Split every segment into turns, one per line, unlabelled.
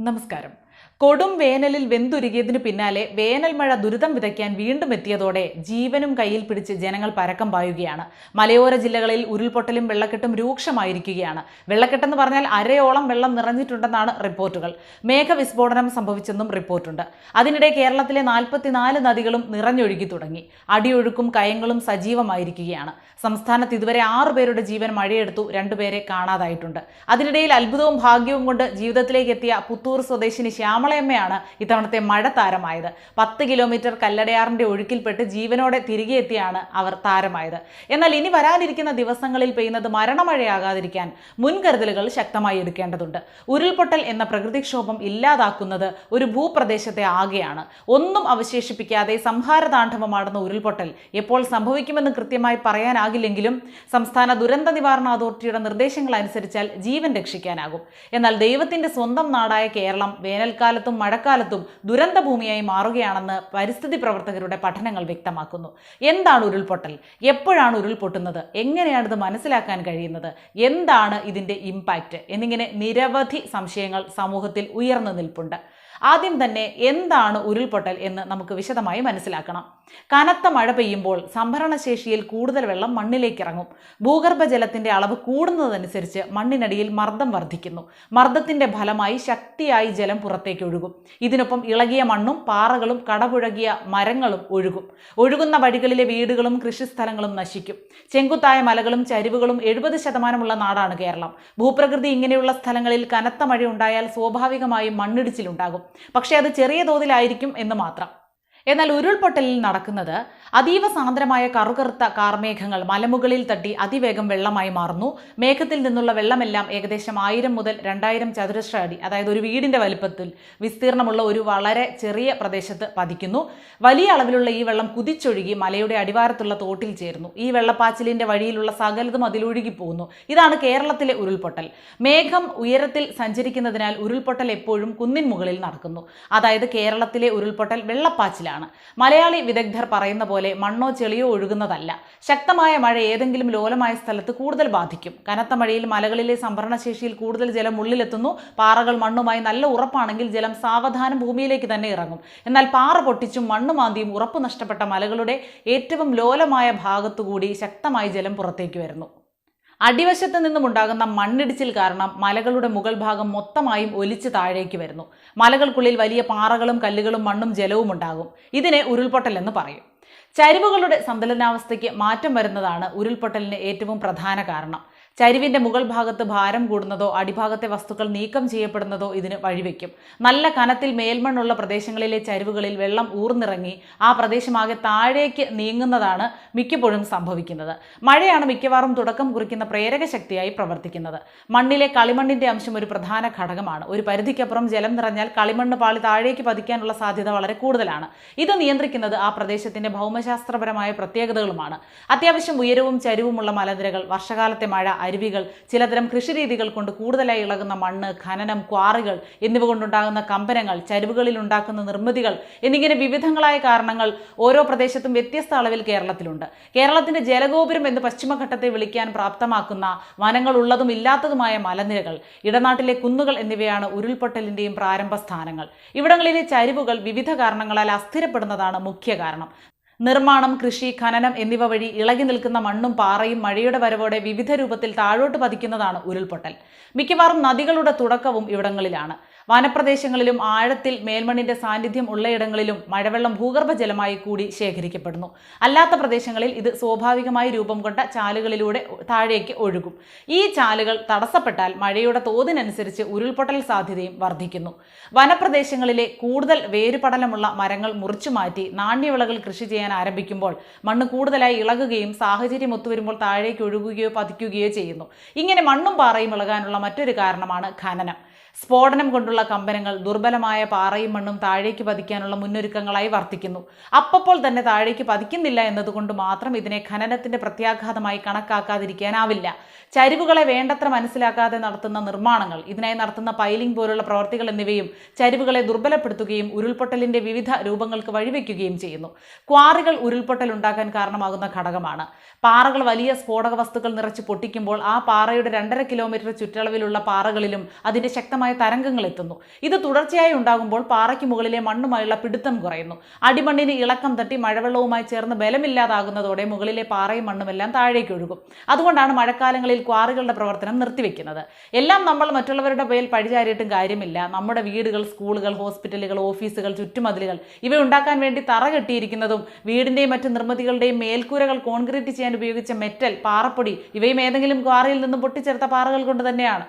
നമസ്കാരം കൊടും വേനലിൽ വെന്തുരുകിയതിനു പിന്നാലെ വേനൽ മഴ ദുരിതം വിതയ്ക്കാൻ വീണ്ടും എത്തിയതോടെ ജീവനും കയ്യിൽ പിടിച്ച് ജനങ്ങൾ പരക്കം പായുകയാണ്. മലയോര ജില്ലകളിൽ ഉരുൾപൊട്ടലും വെള്ളക്കെട്ടും രൂക്ഷമായിരിക്കുകയാണ്. വെള്ളക്കെട്ടെന്ന് പറഞ്ഞാൽ അരയോളം വെള്ളം നിറഞ്ഞിട്ടുണ്ടെന്നാണ് റിപ്പോർട്ടുകൾ. മേഘവിസ്ഫോടനം സംഭവിച്ചെന്നും റിപ്പോർട്ടുണ്ട്. അതിനിടെ കേരളത്തിലെ നാൽപ്പത്തിനാല് നദികളും നിറഞ്ഞൊഴുകി തുടങ്ങി. അടിയൊഴുക്കും കയങ്ങളും സജീവമായിരിക്കുകയാണ്. സംസ്ഥാനത്ത് ഇതുവരെ ആറു പേരുടെ ജീവൻ മഴയെടുത്തു രണ്ടുപേരെ കാണാതായിട്ടുണ്ട്. അതിനിടയിൽ അത്ഭുതവും ഭാഗ്യവും കൊണ്ട് ജീവിതത്തിലേക്ക് എത്തിയ പുത്തൂർ സ്വദേശിനി ശ്യാമളയമ്മയാണ് ഇത്തവണത്തെ മഴ താരമായത് പത്ത് കിലോമീറ്റർ കല്ലടയാറിന്റെ ഒഴുക്കിൽപ്പെട്ട് ജീവനോടെ തിരികെ എത്തിയാണ് അവർ താരമായത്. എന്നാൽ ഇനി വരാനിരിക്കുന്ന ദിവസങ്ങളിൽ പെയ്യുന്നത് മരണമഴയാകാതിരിക്കാൻ മുൻകരുതലുകൾ ശക്തമായി എടുക്കേണ്ടതുണ്ട്. ഉരുൾപൊട്ടൽ എന്ന പ്രകൃതിക്ഷോഭം ഇല്ലാതാക്കുന്നത് ഒരു ഭൂപ്രദേശത്തെ ആകെയാണ്. ഒന്നും അവശേഷിപ്പിക്കാതെ സംഹാരതാണ്ഡവമാടുന്ന ഉരുൾപൊട്ടൽ എപ്പോൾ സംഭവിക്കുമെന്ന് കൃത്യമായി പറയാനാകില്ലെങ്കിലും സംസ്ഥാന ദുരന്ത നിവാരണ അതോറിറ്റിയുടെ നിർദ്ദേശങ്ങൾ അനുസരിച്ചാൽ ജീവൻ രക്ഷിക്കാനാകും. എന്നാൽ ദൈവത്തിന്റെ സ്വന്തം നാടായ കേരളം വേനൽക്കാലത്തും മഴക്കാലത്തും ദുരന്ത ഭൂമിയായി മാറുകയാണെന്ന് പരിസ്ഥിതി പ്രവർത്തകരുടെ പഠനങ്ങൾ വ്യക്തമാക്കുന്നു. എന്താണ് ഉരുൾപൊട്ടൽ? എപ്പോഴാണ് ഉരുൾപൊട്ടുന്നത്? എങ്ങനെയാണ് ഇത് മനസ്സിലാക്കാൻ കഴിയുന്നത്? എന്താണ് ഇതിന്റെ ഇമ്പാക്റ്റ് എന്നിങ്ങനെ നിരവധി സംശയങ്ങൾ സമൂഹത്തിൽ ഉയർന്നു നിൽപ്പുണ്ട്. ആദ്യം തന്നെ എന്താണ് ഉരുൾപൊട്ടൽ എന്ന് നമുക്ക് വിശദമായി മനസ്സിലാക്കണം. കനത്ത മഴ പെയ്യുമ്പോൾ സംഭരണശേഷിയിൽ കൂടുതൽ വെള്ളം മണ്ണിലേക്ക് ഇറങ്ങും ഭൂഗർഭജലത്തിന്റെ അളവ് കൂടുന്നതനുസരിച്ച് മണ്ണിനടിയിൽ മർദ്ദം വർദ്ധിക്കുന്നു. മർദ്ദത്തിന്റെ ഫലമായി ശക്തിയായി ജലം പുറത്തേക്ക് ഒഴുകും. ഇതിനൊപ്പം ഇളകിയ മണ്ണും പാറകളും കടപുഴകിയ മരങ്ങളും ഒഴുകും. ഒഴുകുന്ന വഴികളിലെ വീടുകളും കൃഷിസ്ഥലങ്ങളും നശിക്കും. ചെങ്കുത്തായ മലകളും ചരിവുകളും എഴുപത് ശതമാനമുള്ള നാടാണ് കേരളം. ഭൂപ്രകൃതി ഇങ്ങനെയുള്ള സ്ഥലങ്ങളിൽ കനത്ത മഴ ഉണ്ടായാൽ സ്വാഭാവികമായും മണ്ണിടിച്ചിലുണ്ടാകും. പക്ഷേ അത് ചെറിയ തോതിലായിരിക്കും എന്ന് മാത്രം. എന്നാൽ ഉരുൾപൊട്ടലിൽ നടക്കുന്നത് അതീവ സാന്ദ്രമായ കറുകറുത്ത കാർമേഘങ്ങൾ മലമുകളിൽ തട്ടി അതിവേഗം വെള്ളമായി മാറുന്നു. മേഘത്തിൽ നിന്നുള്ള വെള്ളമെല്ലാം ഏകദേശം ആയിരം മുതൽ രണ്ടായിരം ചതുരശ്ര അടി അതായത് ഒരു വീടിന്റെ വലിപ്പത്തിൽ വിസ്തീർണമുള്ള ഒരു വളരെ ചെറിയ പ്രദേശത്ത് പതിക്കുന്നു. വലിയ അളവിലുള്ള ഈ വെള്ളം കുതിച്ചൊഴുകി മലയുടെ അടിവാരത്തുള്ള തോട്ടിൽ ചേരുന്നു. ഈ വെള്ളപ്പാച്ചിലിന്റെ വഴിയിലുള്ള സകലതും അതിലൊഴുകി പോകുന്നു. ഇതാണ് കേരളത്തിലെ ഉരുൾപൊട്ടൽ. മേഘം ഉയരത്തിൽ സഞ്ചരിക്കുന്നതിനാൽ ഉരുൾപൊട്ടൽ എപ്പോഴും കുന്നിൻ മുകളിൽ നടക്കുന്നു. അതായത് കേരളത്തിലെ ഉരുൾപൊട്ടൽ വെള്ളപ്പാച്ചിലാണ്. മലയാളി വിദഗ്ധർ പറയുന്ന പോലെ മണ്ണോ ചെളിയോ ഒഴുകുന്നതല്ല. ശക്തമായ മഴ ഏതെങ്കിലും ലോലമായ സ്ഥലത്ത് കൂടുതൽ ബാധിക്കും. കനത്ത മഴയിൽ മലകളിലെ സംഭരണശേഷിയിൽ കൂടുതൽ ജലം ഉള്ളിലെത്തുന്നു. പാറകൾ മണ്ണുമായി നല്ല ഉറപ്പാണെങ്കിൽ ജലം സാവധാനം ഭൂമിയിലേക്ക് തന്നെ ഇറങ്ങും. എന്നാൽ പാറ പൊട്ടിച്ചും മണ്ണ് മാന്തിയും ഉറപ്പ് നഷ്ടപ്പെട്ട മലകളുടെ ഏറ്റവും ലോലമായ ഭാഗത്തുകൂടി ശക്തമായി ജലം പുറത്തേക്ക് വരുന്നു. അടിവശത്ത് നിന്നുമുണ്ടാകുന്ന മണ്ണിടിച്ചിൽ കാരണം മലകളുടെ മുകൾ ഭാഗം മൊത്തമായും ഒലിച്ച് താഴേക്ക് വരുന്നു. മലകൾക്കുള്ളിൽ വലിയ പാറകളും കല്ലുകളും മണ്ണും ജലവും ഉണ്ടാകും. ഇതിനെ ഉരുൾപൊട്ടൽ എന്ന് പറയും. ചരിവുകളുടെ സന്തുലനാവസ്ഥയ്ക്ക് മാറ്റം വരുന്നതാണ് ഉരുൾപൊട്ടലിന് ഏറ്റവും പ്രധാന കാരണം. ചരിവിന്റെ മുകൾ ഭാഗത്ത് ഭാരം കൂടുന്നതോ അടിഭാഗത്തെ വസ്തുക്കൾ നീക്കം ചെയ്യപ്പെടുന്നതോ ഇതിന് വഴിവെക്കും. നല്ല കനത്തിൽ മേൽമണ്ണുള്ള പ്രദേശങ്ങളിലെ ചരിവുകളിൽ വെള്ളം ഊർന്നിറങ്ങി ആ പ്രദേശമാകെ താഴേക്ക് നീങ്ങുന്നതാണ് മിക്കപ്പോഴും സംഭവിക്കുന്നത്. മഴയാണ് മിക്കവാറും തുടക്കം കുറിക്കുന്ന പ്രേരക ശക്തിയായി പ്രവർത്തിക്കുന്നത്. മണ്ണിലെ കളിമണ്ണിന്റെ അംശം ഒരു പ്രധാന ഘടകമാണ്. ഒരു പരിധിക്കപ്പുറം ജലം നിറഞ്ഞാൽ കളിമണ്ണ് പാളി താഴേക്ക് പതിക്കാനുള്ള സാധ്യത വളരെ കൂടുതലാണ്. ഇത് നിയന്ത്രിക്കുന്നത് ആ പ്രദേശത്തിന്റെ ഭൗമശാസ്ത്രപരമായ പ്രത്യേകതകളുമാണ്. അത്യാവശ്യം ഉയരവും ചരിവുമുള്ള മലനിരകൾ വർഷകാലത്തെ മഴ അരുവികൾ ചിലതരം കൃഷിരീതികൾ കൊണ്ട് കൂടുതലായി ഇളകുന്ന മണ്ണ് ഖനനം ക്വാറികൾ എന്നിവ കൊണ്ടുണ്ടാകുന്ന കമ്പനങ്ങൾ ചരിവുകളിൽ ഉണ്ടാക്കുന്ന നിർമ്മിതികൾ എന്നിങ്ങനെ വിവിധങ്ങളായ കാരണങ്ങൾ ഓരോ പ്രദേശത്തും വ്യത്യസ്ത അളവിൽ കേരളത്തിലുണ്ട്. കേരളത്തിന്റെ ജലഗോപുരം എന്ന് പശ്ചിമഘട്ടത്തെ വിളിക്കാൻ പ്രാപ്തമാക്കുന്ന വനങ്ങൾ ഉള്ളതും ഇല്ലാത്തതുമായ മലനിരകൾ ഇടനാട്ടിലെ കുന്നുകൾ എന്നിവയാണ് ഉരുൾപൊട്ടലിന്റെയും പ്രാരംഭ സ്ഥാനങ്ങൾ ഇവിടങ്ങളിലെ ചരിവുകൾ വിവിധ കാരണങ്ങളാൽ അസ്ഥിരപ്പെടുന്നതാണ് മുഖ്യ കാരണം. നിർമ്മാണം കൃഷി ഖനനം എന്നിവ വഴി ഇളകി നിൽക്കുന്ന മണ്ണും പാറയും മഴയുടെ വരവോടെ വിവിധ രൂപത്തിൽ താഴോട്ട് പതിക്കുന്നതാണ് ഉരുൾപൊട്ടൽ. മിക്കവാറും നദികളുടെ തുടക്കവും ഇവിടങ്ങളിലാണ്. വനപ്രദേശങ്ങളിലും ആഴത്തിൽ മേൽമണ്ണിന്റെ സാന്നിധ്യം ഉള്ളയിടങ്ങളിലും മഴവെള്ളം ഭൂഗർഭജലമായി കൂടി ശേഖരിക്കപ്പെടുന്നു. അല്ലാത്ത പ്രദേശങ്ങളിൽ ഇത് സ്വാഭാവികമായി രൂപം കൊണ്ട ചാലുകളിലൂടെ താഴേക്ക് ഒഴുകും. ഈ ചാലുകൾ തടസ്സപ്പെട്ടാൽ മഴയുടെ തോതിനനുസരിച്ച് ഉരുൾപൊട്ടൽ സാധ്യതയും വർദ്ധിക്കുന്നു. വനപ്രദേശങ്ങളിലെ കൂടുതൽ വേരുപടലമുള്ള മരങ്ങൾ മുറിച്ചു മാറ്റി നാണ്യവിളകൾ കൃഷി ചെയ്യാൻ ആരംഭിക്കുമ്പോൾ മണ്ണ് കൂടുതലായി ഇളകുകയും സാഹചര്യം ഒത്തുവരുമ്പോൾ താഴേക്ക് ഒഴുകുകയോ പതിക്കുകയോ ചെയ്യുന്നു. ഇങ്ങനെ മണ്ണും പാറയും ഇളകാനുള്ള മറ്റൊരു കാരണമാണ് ഖനനം. സ്ഫോടനം കൊണ്ടുള്ള കമ്പനങ്ങൾ ദുർബലമായ പാറയും മണ്ണും താഴേക്ക് പതിക്കാനുള്ള മുന്നൊരുക്കങ്ങളായി വർത്തിക്കുന്നു. അപ്പപ്പോൾ തന്നെ താഴേക്ക് പതിക്കുന്നില്ല എന്നതുകൊണ്ട് മാത്രം ഇതിനെ ഖനനത്തിന്റെ പ്രത്യാഘാതമായി കണക്കാക്കാതിരിക്കാനാവില്ല. ചരിവുകളെ വേണ്ടത്ര മനസ്സിലാക്കാതെ നടത്തുന്ന നിർമ്മാണങ്ങൾ ഇതിനായി നടത്തുന്ന പൈലിംഗ് പോലുള്ള പ്രവർത്തികൾ എന്നിവയും ചരിവുകളെ ദുർബലപ്പെടുത്തുകയും ഉരുൾപൊട്ടലിന്റെ വിവിധ രൂപങ്ങൾക്ക് വഴിവെക്കുകയും ചെയ്യുന്നു. ക്വാറികൾ ഉരുൾപൊട്ടൽ ഉണ്ടാക്കാൻ കാരണമാകുന്ന ഘടകമാണ്. പാറകൾ വലിയ സ്ഫോടക വസ്തുക്കൾ നിറച്ച് പൊട്ടിക്കുമ്പോൾ ആ പാറയുടെ രണ്ടര കിലോമീറ്റർ ചുറ്റളവിലുള്ള പാറകളിലും അതിന്റെ ശക്തമായ തരംഗങ്ങൾ എത്തുന്നു. ഇത് തുടർച്ചയായി ഉണ്ടാകുമ്പോൾ പാറയ്ക്ക് മുകളിലെ മണ്ണുമായുള്ള പിടുത്തം കുറയുന്നു. അടിമണ്ണിന് ഇളക്കം തട്ടി മഴവെള്ളവുമായി ചേർന്ന് ബലമില്ലാതാകുന്നതോടെ മുകളിലെ പാറയും മണ്ണുമെല്ലാം താഴേക്ക് ഒഴുകും. അതുകൊണ്ടാണ് മഴക്കാലങ്ങളിൽ ക്വാറികളുടെ പ്രവർത്തനം നിർത്തിവെക്കുന്നത്. എല്ലാം നമ്മൾ മറ്റുള്ളവരുടെ പേരിൽ പഴിചാരിയിട്ടും കാര്യമില്ല. നമ്മുടെ വീടുകൾ സ്കൂളുകൾ ഹോസ്പിറ്റലുകൾ ഓഫീസുകൾ ചുറ്റുമതിലുകൾ ഇവ ഉണ്ടാക്കാൻ വേണ്ടി തറ കെട്ടിയിരിക്കുന്നതും വീടിന്റെയും മറ്റ് നിർമ്മിതികളുടെയും മേൽക്കൂരകൾ കോൺക്രീറ്റ് ചെയ്യാൻ ഉപയോഗിച്ച മെറ്റൽ പാറപ്പൊടി ഇവയും ഏതെങ്കിലും ക്വാറിയിൽ നിന്നും പൊട്ടിച്ചേർത്ത പാറകൾ കൊണ്ട് തന്നെയാണ്.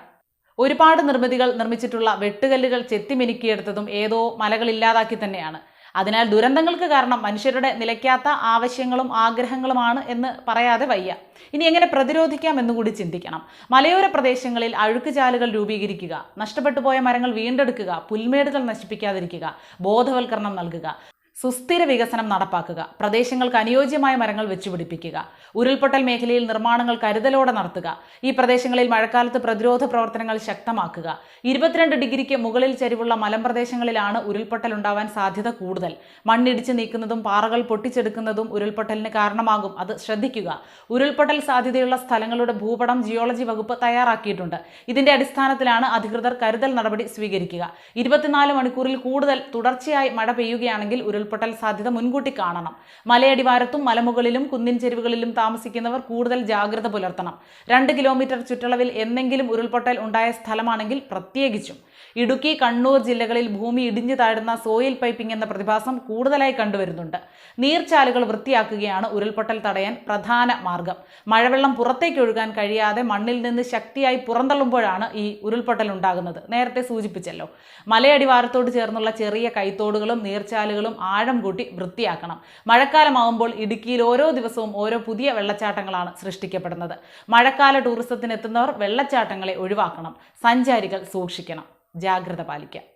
ഒരുപാട് നിർമ്മിതികൾ നിർമ്മിച്ചിട്ടുള്ള വെട്ടുകല്ലുകൾ ചെത്തിമിനുക്കിയെടുത്തതും ഏതോ മലകളില്ലാതാക്കി തന്നെയാണ്. അതിനാൽ ദുരന്തങ്ങൾക്ക് കാരണം മനുഷ്യരുടെ നിലയ്ക്കാത്ത ആവശ്യങ്ങളും ആഗ്രഹങ്ങളുമാണ് എന്ന് പറയാതെ വയ്യ. ഇനി എങ്ങനെ പ്രതിരോധിക്കാം എന്നുകൂടി ചിന്തിക്കണം. മലയോര പ്രദേശങ്ങളിൽ അഴുക്കുചാലുകൾ രൂപീകരിക്കുക നഷ്ടപ്പെട്ടു പോയ മരങ്ങൾ വീണ്ടെടുക്കുക പുൽമേടുകൾ നശിപ്പിക്കാതിരിക്കുക ബോധവൽക്കരണം നൽകുക. സുസ്ഥിര വികസനം നടപ്പാക്കുക പ്രദേശങ്ങൾക്ക് അനുയോജ്യമായ മരങ്ങൾ വെച്ചുപിടിപ്പിക്കുക ഉരുൾപൊട്ടൽ മേഖലയിൽ നിർമ്മാണങ്ങൾ കരുതലോടെ നടത്തുക ഈ പ്രദേശങ്ങളിൽ മഴക്കാലത്ത് പ്രതിരോധ പ്രവർത്തനങ്ങൾ ശക്തമാക്കുക. ഇരുപത്തിരണ്ട് ഡിഗ്രിക്ക് മുകളിൽ ചരിവുള്ള മലമ്പ്രദേശങ്ങളിലാണ് ഉരുൾപൊട്ടൽ ഉണ്ടാവാൻ സാധ്യത കൂടുതൽ. മണ്ണിടിച്ച് നീക്കുന്നതും പാറകൾ പൊട്ടിച്ചെടുക്കുന്നതും ഉരുൾപൊട്ടലിന് കാരണമാകും അത് ശ്രദ്ധിക്കുക. ഉരുൾപൊട്ടൽ സാധ്യതയുള്ള സ്ഥലങ്ങളുടെ ഭൂപടം ജിയോളജി വകുപ്പ് തയ്യാറാക്കിയിട്ടുണ്ട്. ഇതിന്റെ അടിസ്ഥാനത്തിലാണ് അധികൃതർ കരുതൽ നടപടി സ്വീകരിക്കുക. ഇരുപത്തിനാല് മണിക്കൂറിൽ കൂടുതൽ തുടർച്ചയായി മഴ പെയ്യുകയാണെങ്കിൽ ഉരുൾപൊട്ടൽ സാധ്യത മുൻകൂട്ടി കാണണം. മലയടിവാരത്തും മലമുകളിലും കുന്നിൻ ചെരുവുകളിലും താമസിക്കുന്നവർ കൂടുതൽ ജാഗ്രത പുലർത്തണം. രണ്ട് കിലോമീറ്റർ ചുറ്റളവിൽ എന്തെങ്കിലും ഉരുൾപൊട്ടൽ ഉണ്ടായ സ്ഥലമാണെങ്കിൽ പ്രത്യേകിച്ചും. ഇടുക്കി കണ്ണൂർ ജില്ലകളിൽ ഭൂമി ഇടിഞ്ഞു താഴുന്ന സോയിൽ പൈപ്പിംഗ് എന്ന പ്രതിഭാസം കൂടുതലായി കണ്ടുവരുന്നുണ്ട്. നീർച്ചാലുകൾ വൃത്തിയാക്കുകയാണ് ഉരുൾപൊട്ടൽ തടയാൻ പ്രധാന മാർഗം. മഴവെള്ളം പുറത്തേക്ക് ഒഴുകാൻ കഴിയാതെ മണ്ണിൽ നിന്ന് ശക്തിയായി പുറന്തള്ളുമ്പോഴാണ് ഈ ഉരുൾപൊട്ടൽ ഉണ്ടാകുന്നത്. നേരത്തെ സൂചിപ്പിച്ചല്ലോ. മലയടിവാരത്തോട് ചേർന്നുള്ള ചെറിയ കൈത്തോടുകളും നീർച്ചാലുകളും ആഴം കൂട്ടി വൃത്തിയാക്കണം. മഴക്കാലമാവുമ്പോൾ ഇടുക്കിയിൽ ഓരോ ദിവസവും ഓരോ പുതിയ വെള്ളച്ചാട്ടങ്ങളാണ് സൃഷ്ടിക്കപ്പെടുന്നത്. മഴക്കാല ടൂറിസത്തിന് എത്തുന്നവർ വെള്ളച്ചാട്ടങ്ങളെ ഒഴിവാക്കണം. സഞ്ചാരികൾ സൂക്ഷിക്കണം. ജാഗ്രത പാലിക്കാം.